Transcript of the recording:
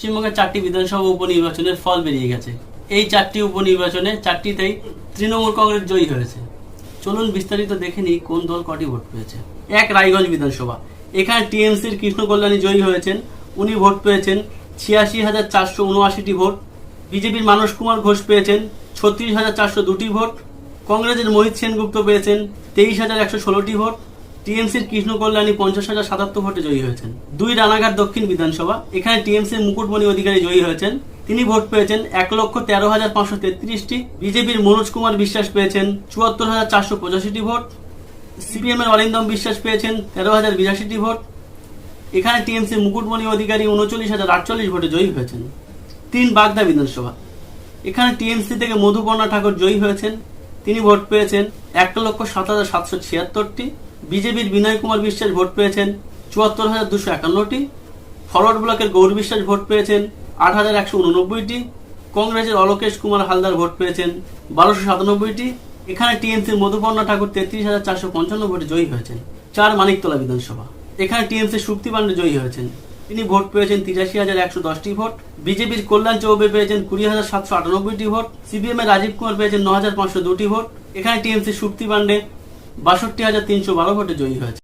পশ্চিমবঙ্গের চারটি বিধানসভা উপনির্বাচনের ফল বেরিয়ে গেছে। এই চারটি উপনির্বাচনে চারটিতেই তৃণমূল কংগ্রেস জয়ী হয়েছে। চলুন বিস্তারিত দেখে নিই কোন দল কটি ভোট পেয়েছে। এক রায়গঞ্জ বিধানসভা। এখানে টিএমসির কৃষ্ণ কল্যাণী জয়ী হয়েছেন। উনি ভোট পেয়েছেন ছিয়াশি হাজার চারশো উনআশিটি ভোট। বিজেপির মানস কুমার ঘোষ পেয়েছেন ছত্রিশ হাজার চারশো দুটি ভোট। কংগ্রেসের মোহিত সেনগুপ্ত পেয়েছেন তেইশ হাজার একশো ষোলোটি ভোট। টিএমসির কৃষ্ণ কল্যাণী পঞ্চাশ হাজার সাতাত্তর ভোটে জয়ী হয়েছেন। দুই রানাঘাট দক্ষিণ বিধানসভা, এখানে টিএমসির মুকুটমণি অধিকারী জয়ী হয়েছেন। তিনি ভোট পেয়েছেন এক লক্ষ তেরো হাজার পাঁচশো তেত্রিশটি। বিজেপির মনোজ কুমার বিশ্বাস পেয়েছেন চুয়াত্তর হাজার চারশো পঁচাশিটি ভোট। সিপিএম এর অরিন্দম বিশ্বাস পেয়েছেন তেরো হাজার বিরাশিটি ভোট। এখানে টিএমসি মুকুটমণি অধিকারী উনচল্লিশ হাজার আটচল্লিশ ভোটে জয়ী হয়েছেন। তিন বাগদা বিধানসভা। এখানে টিএমসি থেকে মধুপর্ণা ঠাকুর জয়ী হয়েছেন। তিনি ভোট পেয়েছেন এক লক্ষ সাত হাজার সাতশো ছিয়াত্তরটি। বিজেপির বিনয় কুমার বিশ্বাস ভোট পেয়েছেন, চুয়াত্তর হাজার দুশো একান্নটি। ফরওয়ার্ড ব্লকের গৌর বিশ্বাস ভোট পেয়েছেন, আট হাজার একশো উননব্বইটি। কংগ্রেসের অলোকেশ কুমার হালদার ভোট পেয়েছেন, বারোশো সাতানব্বইটি। এখানে টিএমসির মধুপর্ণা ঠাকুর তেত্রিশ হাজার চারশো পঞ্চান্ন ভোটে জয়ী হয়েছেন, চার মানিকতলা বিধানসভা। এখানে টিএমসি শুক্তি পান্ডে জয়ী হয়েছেন, তিনি ভোট পেয়েছেন তিরাশি হাজার একশো দশটি ভোট। বিজেপির কল্যাণ চৌবে পেয়েছেন কুড়ি হাজার সাতশো আটানব্বইটি ভোট। সিপিএম এর রাজীব কুমার পেয়েছেন ন হাজার পাঁচশো দুটি ভোট। এখানে টিএমসি শুক্তি পান্ডে বাষট্টি হাজার তিনশো বারো ভোটে জয়ী হয়েছে।